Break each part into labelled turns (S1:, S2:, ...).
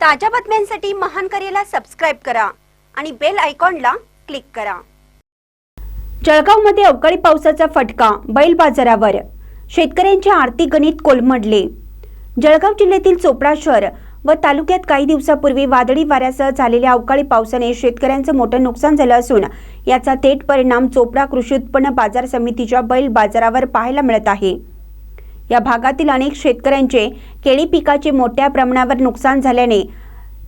S1: ताज्या बातम्यांसाठी महान करेला सबस्क्राईब करा आणि बेल आयकॉनला क्लिक करा. जळगावमध्ये अवकाळी पावसाचा फटका बैल बाजारावर. शेतकऱ्यांचे आर्थिक गणित कोलमडले. जळगाव जिल्ह्यातील चोपडा शहर व तालुक्यात काही दिवसापूर्वी वादळी वाऱ्यासह झालेल्या अवकाळी पावसाने शेतकऱ्यांचं मोठं नुकसान झालं असून याचा थेट परिणाम चोपडा कृषी उत्पन्न बाजार समितीच्या बैल बाजारावर पाहायला मिळत आहे. या भागातील अनेक शेतकऱ्यांचे केळी पिकाचे मोठ्या प्रमाणावर नुकसान झाल्याने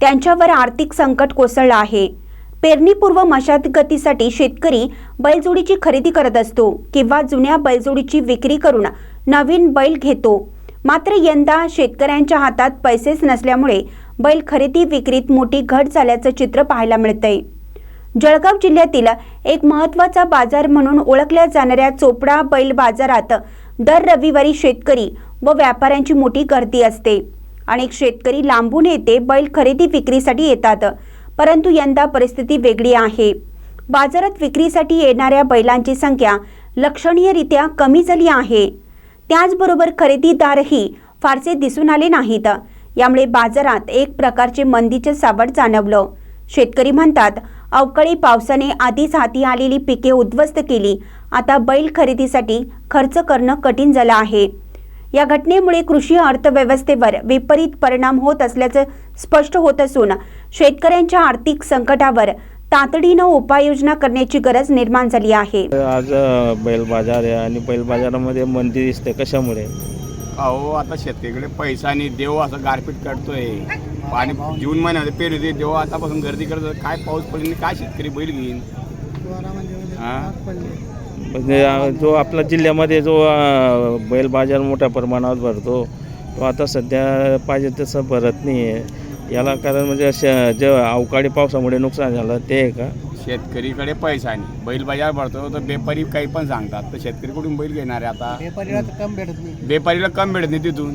S1: त्यांच्यावर आर्थिक संकट कोसळलं आहे. पेरणीपूर्व मशागतीसाठी शेतकरी बैलजोडीची खरेदी करत असतो किंवा जुन्या बैलजोडीची विक्री करून नवीन बैल घेतो. मात्र यंदा शेतकऱ्यांच्या हातात पैसेच नसल्यामुळे बैल खरेदी विक्रीत मोठी घट झाल्याचं चित्र पाहायला मिळतंय. जळगाव जिल्ह्यातील एक महत्त्वाचा बाजार म्हणून ओळखल्या जाणाऱ्या चोपडा बैल बाजारात दर रविवारी शेतकरी व व्यापाऱ्यांची मोठी गर्दी असते. अनेक शेतकरी लांबून येते बैल खरेदी विक्रीसाठी येतात परंतु यंदा परिस्थिती वेगळी आहे. बाजारात विक्रीसाठी येणाऱ्या बैलांची संख्या लक्षणीयरित्या कमी झाली आहे. त्याचबरोबर खरेदीदारही फारसे दिसून आले नाहीत. यामुळे बाजारात एक प्रकारचे मंदीचे सावट जाणवलं. शेतकरी म्हणतात अवकाळी पावसाने आधीच हाती आलेली पिके उद्ध्वस्त केली. आता बैल खरेदीसाठी खर्च करणं कठीण झालं आहे. या घटनेमुळे कृषी अर्थव्यवस्थेवर विपरीत परिणाम होत असल्याचं स्पष्ट होत असून शेतकऱ्यांच्या आर्थिक संकटावर तातडीनं उपाययोजना करण्याची गरज निर्माण झाली आहे.
S2: आज बैल बाजार आहे आणि बैल बाजारामध्ये मंदी दिसते कशामुळे?
S3: अहो आता शेतकरीकडे पैसा नाही देव असं गारपीट काढतोय आणि जून महिन्यामध्ये पेरू दे देव आतापासून गर्दी करतो काय पाऊस पडली काय शेतकरी बैल घेईन? हा?
S2: म्हणजे अ, जो आपला जिल्ह्यामध्ये जो बैल बाजार मोठ्या प्रमाणावर भरतो तो आता सध्या पाहिजे तसं भरत नाही आहे याला कारण म्हणजे अशा जे अवकाळी पावसामुळे नुकसान झालं ते आहे का?
S3: शेतकरीकडे पैसा नाही. बैल बाजार भरतो तर बेपारी काही पण सांगतात. तर शेतकरी कुठून बैल घेणार आहे आता?
S4: व्यापारीला तर कम भेटत नाही.
S3: बेपारीला कम भेटत नाही तिथून.